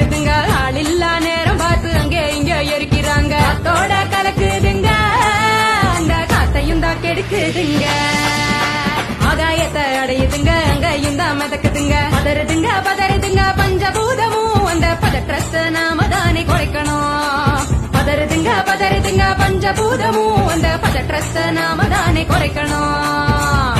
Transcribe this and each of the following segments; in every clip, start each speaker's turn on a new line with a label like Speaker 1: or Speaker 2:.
Speaker 1: வெள்ளம் தடுக்குதுங்க ஆள் இல்லா நேரம் பார்த்து அங்க இங்க எரிக்கிறாங்க காத்தோட கலக்குதுங்க. அந்த காத்தையும் தான் கெடுக்குதுங்க. ஆகாயத்தை அடையுதுங்க. அங்கேயும் தான் மிதக்குதுங்க. பதறுதுங்க பதறுதுங்க. பஞ்சபூதமும் அந்த பதற்றத்தை நாம தானே குறைக்கணும். பதறுதுங்க பதறுதுங்க. பஞ்சபூதமும் அந்த பதற்றத்தை நாம தானே குறைக்கணும்.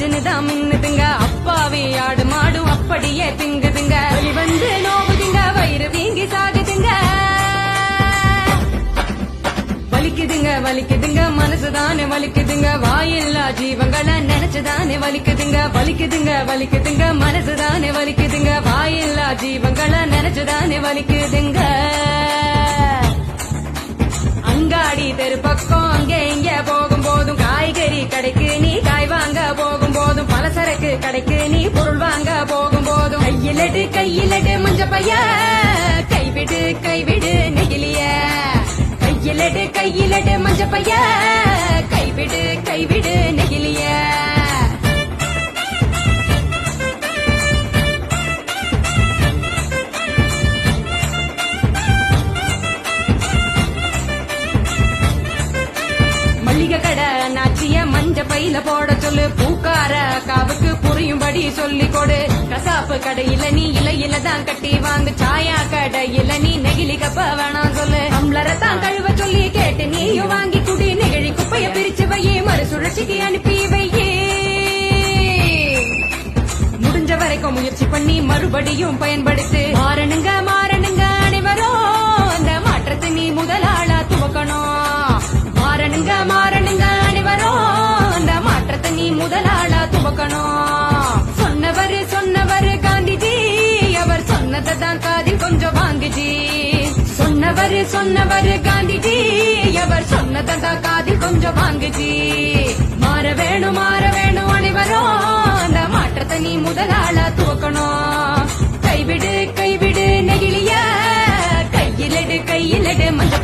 Speaker 1: போல தான் மின்னுதுங்க. அப்பாவே ஆடு மாடும் அப்படியே திங்குதுங்க. வந்து நோவுதுங்க. வயிறு வீங்கி சாகுதுங்க. வலிக்குதுங்க வலிக்குதுங்க. மனசுதானே வலிக்குதுங்க. வாயில்லா ஜீவங்களை நினைச்சுதானே வலிக்குதுங்க. வலிக்குதுங்க வலிக்குதுங்க. மனசுதானே வலிக்குதுங்க. வாயில்லா ஜீவங்களை நினைச்சுதானே வலிக்குதுங்க. அங்காடி தெரு பக்கம் அங்க இங்க போகும் போதும் காய்கறி பொருள் வாங்க போகும் போதும். கையிலடு கையிலடு மஞ்ச பைய. கைவிடு கைவிடு நெகிலிய கையிலடு கையிலடு மஞ்ச பைய. கைவிடு கைவிடு பையில போட சொல்லு. பூக்கார காவுக்கு புரியும்படி சொல்லி கொடு. கசாப்பு கடையில நீ இலையில தான் கட்டி வாங்கு. சாயா கடையில நீ நெகிழி கப்ப வேணாம் சொல்லு. டம்ளரை தான் கழுவ சொல்லி கேட்டு நீயும் வாங்கி குடி. நெகிழி குப்பைய பிரிச்சு வையே. மறு சுழற்சிக்கு அனுப்பி வையே. முடிஞ்ச வரைக்கும் முயற்சி பண்ணி மறுபடியும் பயன்படுத்து. மாறணுங்க மாற முதலாளா சொன்னவர் சொன்னவர் காந்திஜி. அவர் சொன்னதை தான் காதில் கொஞ்சம் வாங்குஜி. சொன்னவர் சொன்னவர் காந்திஜி. அவர் சொன்னதை தான் காதில் கொஞ்சம் வாங்குஜி. மாற வேணும் மாற வேணும் அனைவரும். அந்த மாற்றத்தை நீ முதலாள துவக்கணும். கைவிடு கைவிடு நெகிழிய. கையிலடு கையிலடு மஞ்ச